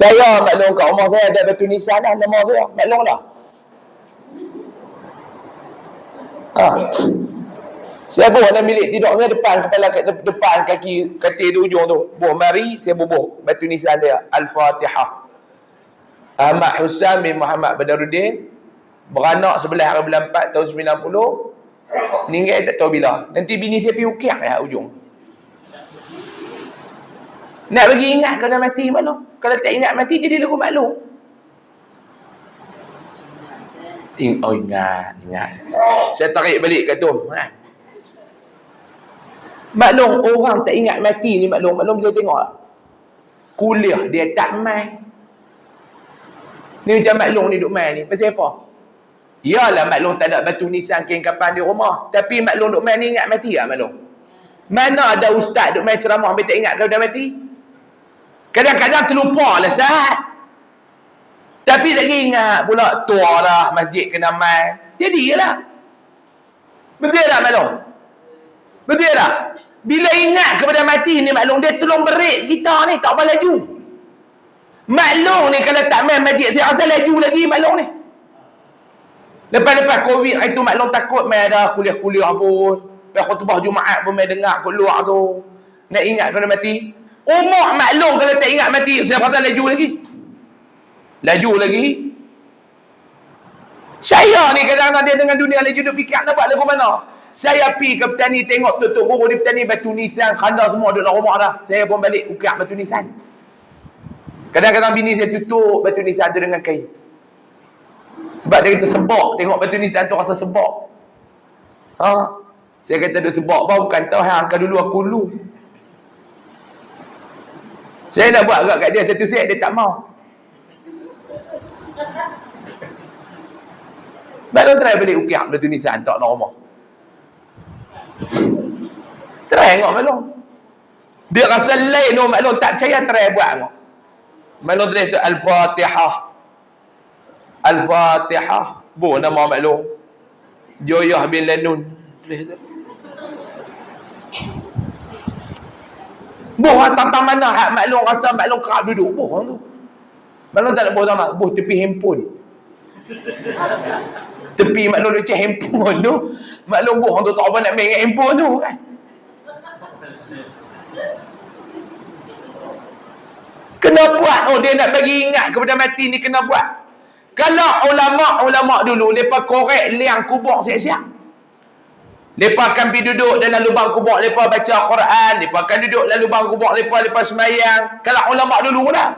Saya maklum kat rumah saya ada batu nisan dah nama saya. Maklum dah. Ha. Saya buah dalam bilik tidur saya depan kepala kat depan kaki katil tu ujung tu. Buah mari saya bubuh batu nisan dia Al-Fatihah. Ahmad Hussein bin Muhammad Badaruddin beranak sebelah hari bulan 4 tahun 90 meninggal tak tahu bila. Nanti bini saya pergi ukiah ya ujung. Nak bagi ingat kena mati maklum. Kalau tak ingat mati jadi lagu maklum. Oh ingat, ingat. Saya tarik balik kat tu. Ha. Maklum orang tak ingat mati ni maklum. Maklum dia tengok. Kuliah dia tak main. Ni macam maklum ni duk main ni. Pasal apa? Yalah maklum tak ada batu nisan kain kapan di rumah. Tapi maklum duk main ni ingat mati tak maklum? Mana ada ustaz duk main ceramah sampai tak ingat kalau dah mati? Kadang-kadang terlupa lah saat. Tapi lagi ingat pula tua dah masjid kena main. Jadi lah. Betul tak maklum? Betul tak? Bila ingat kepada mati ni maklum dia tolong berit kita ni tak apa laju. Maklum ni kalau tak main masjid saya rasa laju lagi maklum ni. Lepas-lepas Covid itu maklum takut main ada kuliah-kuliah pun. Lepas khutbah Jumaat pun main dengar kat luar tu. Nak ingat kena mati. Umur maklum kalau tak ingat mati saya rasa laju lagi. Laju lagi. Saya ni kadang-kadang dia dengan dunia lagi duduk fikir nak buat lagu mana. Saya pi ke petani tengok tutup guru di petani batu nisan khanda semua duduk dalam rumah dah. Saya pun balik ukak batu nisan. Kadang-kadang bini saya tutup batu nisan tu dengan kain. Sebab dia kata sebab tengok batu nisan tu rasa sebab. Ha. Saya kata duk sebab apa bukan tahu hang angkat dulu aku lu. Saya nak buat agak kat dia satu set dia tak mau. Baru try balik ukiak batu nisan tak dalam rumah. Try tengok maklum. Dia rasa lain tu maklum tak percaya try buat tengok. Maklum tulis tu Al-Fatihah. Al-Fatihah. Bu nama maklum. Joyah bin Lanun. Tulis tu. Buh tentang mana hak maklum rasa maklum kerap duduk. Buh tu. Maklum tak nak buh sama. Buh tepi handphone. tepi maklum duduk cek handphone tu. Maklum buh tu tak apa nak main dengan handphone tu kan. Kena buat. Oh dia nak bagi ingat kepada mati ni kena buat. Kalau ulama-ulama dulu mereka korek liang kubur siap-siap. Mereka akan pergi duduk dalam lubang kubur mereka baca Quran. Mereka akan duduk dalam lubang kubur mereka lepas semayang. Kalau ulama dulu dah.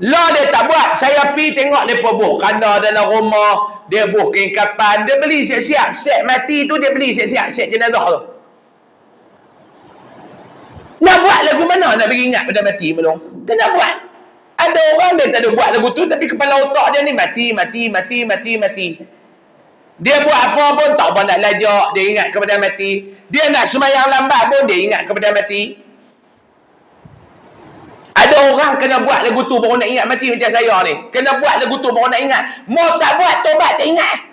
Lah dia tak buat. Saya pi tengok mereka buh kanda dalam rumah. Dia buh kain kapan. Dia beli siap-siap. Set mati tu dia beli siap-siap. Set jenazah tu. Nak buat lagu mana nak bagi ingat pada mati belum? Kena buat. Ada orang dia tak ada buat lagu tu tapi kepala otak dia ni mati, mati, mati, mati, mati. Dia buat apa pun tak apa nak lajak, dia ingat kepada mati. Dia nak semayang lambat pun dia ingat kepada mati. Ada orang kena buat lagu tu baru nak ingat mati macam saya ni. Kena buat lagu tu baru nak ingat. Mau tak buat, tobat tak ingat.